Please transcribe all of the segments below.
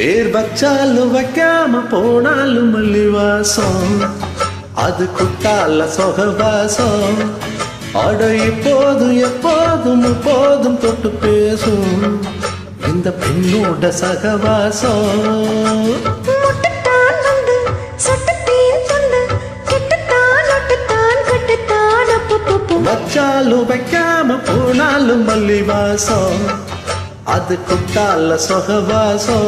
பேர் வச்சாலும் வைக்காம போனாலும் மல்லி வாசம் அது குட்டால சொகவாசம். அட இப்போதும் எப்போதும் போதும் தொட்டு பேசும். இந்த பெண்ணோட சகவாசம். வச்சாலும் வைக்காம போனாலும் மல்லி வாசம் அது கொட்டால சொகவாசோ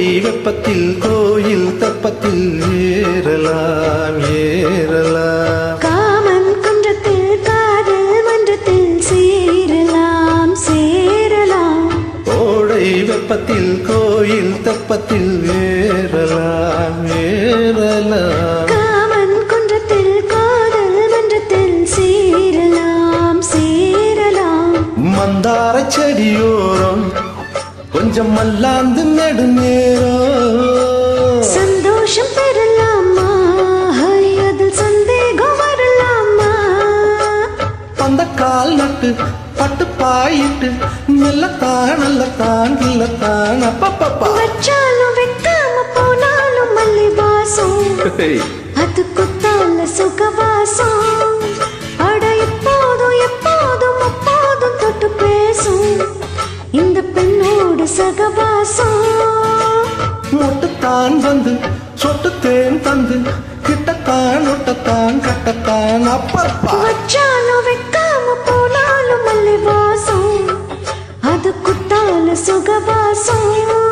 வெப்பத்தில் கோயில் தப்பத்தில் ஏறலாம் ஏறலாம். காமன் குன்றத்தில் காதல் மன்றத்தில் சேரலாம் சேரலாம். கோடை வெப்பத்தில் கோயில் தப்பத்தில் ஏறலாம் ஏறலாம். மந்தார செடியோரம் கொஞ்சம் மல்லாந்து நெடுநேரம் நட்டு பட்டு பாயிட்டு மெல்லத்தான் நல்லத்தான் இல்லத்தான் அப்பப்பப்பா. வச்சாலும் வைக்காம போனாலும் மல்லி வாசம் அது குத்தால சுகவாசம். அட எப்போதும் எப்போதும் அப்போதும் தொட்டு பேசும். இந்த பெண்ணோட சகவாசம். மொட்டுத்தான் வந்து சொட்டு தேன் தந்து கிட்டத்தான் ஒட்டத்தான் கட்டத்தான் அப்பப்பா. வச்சாலும் வைக்காம குத்தால சுகவாசம்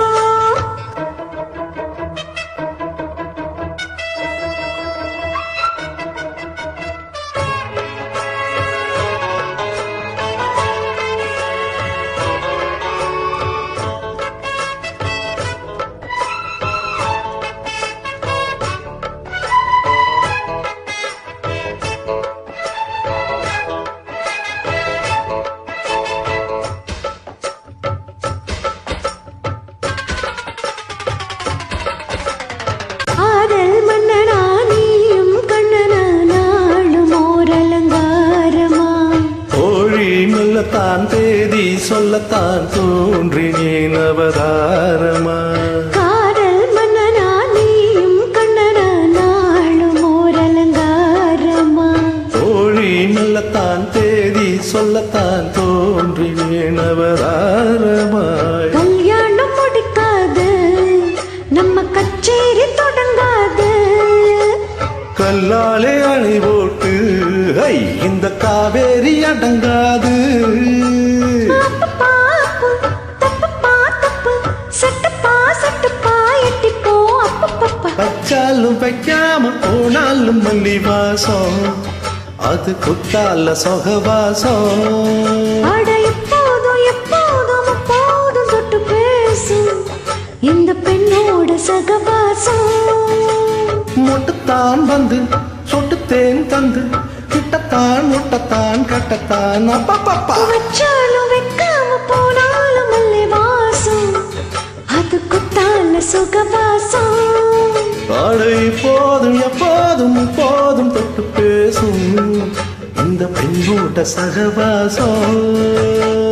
தேதி சொல்லத்தான் தோன்றினேன் அவதாரமா காதல் மன்னனா நீயும் கண்ணனா நாளும் ஓர் அலங்காரமா கோழி மெல்லத்தான் தேதி சொல்லத்தான் தோன்றினேன் அவதாரமாய் கல்யாணம் முடிக்காது நம்ம கச்சேரி தொடங்காது. கல்லாலே அணை போட்டு இந்த காவேரி அடங்காது. வைக்காம போனாலும் மல்லி வாசம் அது குத்தால சொகவாசம். இந்த பெண்ணோட சகவாசம். மொட்டுத்தான் வந்து சொட்டு தேன் தந்து. கிட்டத்தான் முட்டத்தான் கட்டத்தான். அப்பப்பப்பா. தொட்டு சகவாசம்